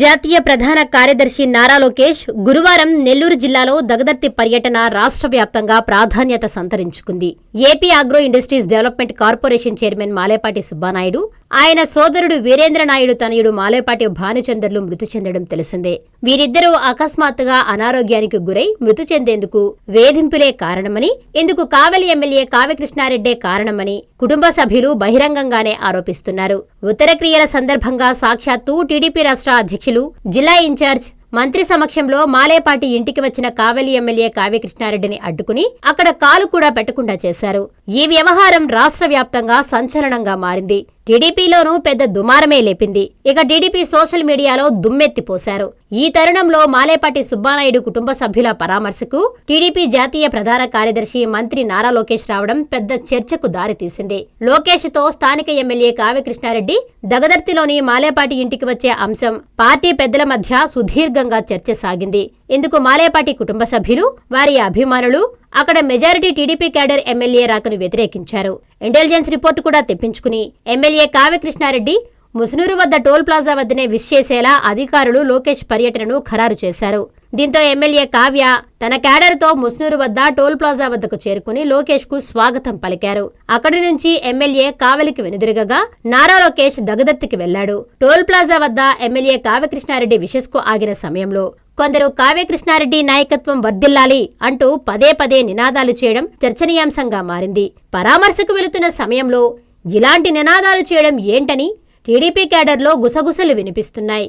జాతీయ ప్రధాన కార్యదర్శి నారా లోకేష్ గురువారం నెల్లూరు జిల్లాలో దగదర్తి పర్యటన రాష్ట్ర వ్యాప్తంగా ప్రాధాన్యత సంతరించుకుంది. AP agro industries development corporation chairman Malepati Subbanaidu ఆయన సోదరుడు వీరేంద్ర నాయుడు తనయుడు మాలేపాటి భానుచందర్లు మృతి చెందడం తెలిసిందే. వీరిద్దరూ అకస్మాత్తుగా అనారోగ్యానికి గురై మృతి చెందేందుకు వేధింపులే కారణమని ఇందుకు కావలి ఎమ్మెల్యే కావ్యకృష్ణారెడ్డే కారణమని కుటుంబ సభ్యులు బహిరంగంగానే ఆరోపిస్తున్నారు. ఉత్తర క్రియల సందర్భంగా సాక్షాత్తు టీడీపీ రాష్ట్ర అధ్యక్షులు జిల్లా ఇన్ఛార్జ్ మంత్రి సమక్షంలో మాలేపాటి ఇంటికి వచ్చిన కావలి ఎమ్మెల్యే కావ్యకృష్ణారెడ్డిని అడ్డుకుని అక్కడ కాలు కూడా పెట్టకుండా చేశారు. ఈ వ్యవహారం రాష్ట్ర వ్యాప్తంగా సంచలనంగా మారింది. టీడీపీలోనూ పెద్ద దుమారమే లేపింది. ఇక టీడీపీ సోషల్ మీడియాలో దుమ్మెత్తిపోశారు ఈ తరుణంలో మాలేపాటి సుబ్బానాయుడు కుటుంబ సభ్యుల పరామర్శకు టీడీపీ జాతీయ ప్రధాన కార్యదర్శి మంత్రి నారా లోకేష్ రావడం పెద్ద చర్చకు దారితీసింది. లోకేష్తో స్థానిక ఎమ్మెల్యే కావ్యకృష్ణారెడ్డి దగదర్తిలోని మాలేపాటి ఇంటికి వచ్చే అంశం పార్టీ పెద్దల మధ్య సుదీర్ఘంగా చర్చ సాగింది. ఇందుకు మాలేపాటి కుటుంబ సభ్యులు వారి అభిమానులు అక్కడ మెజారిటీ టీడీపీ క్యాడర్ ఎమ్మెల్యే రాకను వ్యతిరేకించారు. ఇంటెలిజెన్స్ రిపోర్టు కూడా తెప్పించుకుని ఎమ్మెల్యే కావ్యకృష్ణారెడ్డి ముసునూరు వద్ద టోల్ ప్లాజా వద్దనే విష్ చేసేలా అధికారులు లోకేష్ పర్యటనను ఖరారు చేశారు. దీంతో ఎమ్మెల్యే కావ్య తన క్యాడర్తో ముస్నూరు వద్ద టోల్ ప్లాజా వద్దకు చేరుకుని లోకేష్కు స్వాగతం పలికారు. అక్కడి నుంచి ఎమ్మెల్యే కావలికి వెనుదిరగగా నారా లోకేష్ దగదత్తికి వెళ్ళాడు టోల్ ప్లాజా వద్ద ఎమ్మెల్యే కావ్యకృష్ణారెడ్డి విషెస్కు ఆగిన సమయంలో కొందరు కావ్యకృష్ణారెడ్డి నాయకత్వం వర్ధిల్లాలి అంటూ పదే పదే నినాదాలు చేయడం చర్చనీయాంశంగా మారింది పరామర్శకు వెళుతున్న సమయంలో ఇలాంటి నినాదాలు చేయడం ఏంటని టీడీపీ క్యాడర్లో గుసగుసలు వినిపిస్తున్నాయి